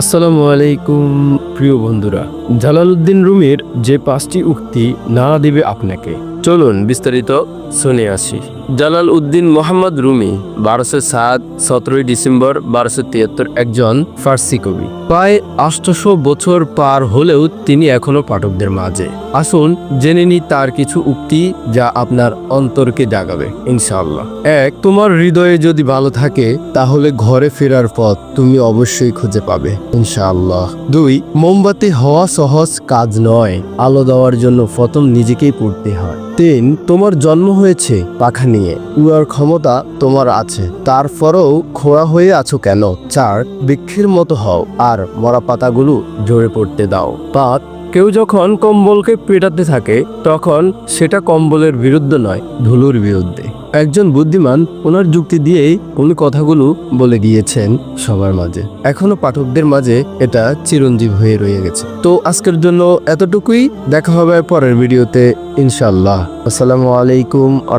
আসসালামু আলাইকুম প্রিয় বন্ধুরা। জালালউদ্দিন রুমের যে পাঁচটি উক্তি না দিবে আপনাকে। চলুন বিস্তারিত শুনে আসি। জালাল উদ্দিন মোহাম্মদ রুমি, বারোশো সাত, সতেরোই ডিসেম্বর, বারোশো তিয়াত্তর, একজন ফার্সি কবি। প্রায় আষ্টশো বছর পার হলেও তিনি এখনও পাঠকদের মাঝে। আসুন জেনে নি তার কিছু উক্তি যা আপনার অন্তরকে জাগাবে ইনশাল্লাহ এক, তোমার হৃদয়ে যদি ভালো থাকে, তাহলে ঘরে ফেরার পথ তুমি অবশ্যই খুঁজে পাবে, ইনশাআল্লাহ। দুই, মোমবাতি হওয়া সহজ কাজ নয়। আলো দেওয়ার জন্য প্রথম নিজেকেই পড়তে হয়। তিন, তোমার জন্ম হয়েছে পাখা নিয়ে। উড়ার ক্ষমতা তোমার আছে। তারপরেও খোয়া হয়ে আছো কেন? চার, বৃক্ষের মতো হও, আর মরা পাতাগুলো ঝরে পড়তে দাও। পাঁচ কেউ যখন কম্বলকে পেটাতে থাকে, তখন সেটা কম্বলের বিরুদ্ধে নয়, ধুলোর বিরুদ্ধে। একজন বুদ্ধিমান ওনার যুক্তি দিয়েই উনি কথাগুলো বলে গিয়েছেন সবার মাঝে। এখনও পাঠকদের মাঝে এটা চিরঞ্জীব হয়ে রয়ে গেছে। তো আজকের জন্য এতটুকুই, দেখা হবে পরের ভিডিওতে ইনশাল্লাহ আসসালামু আলাইকুম আ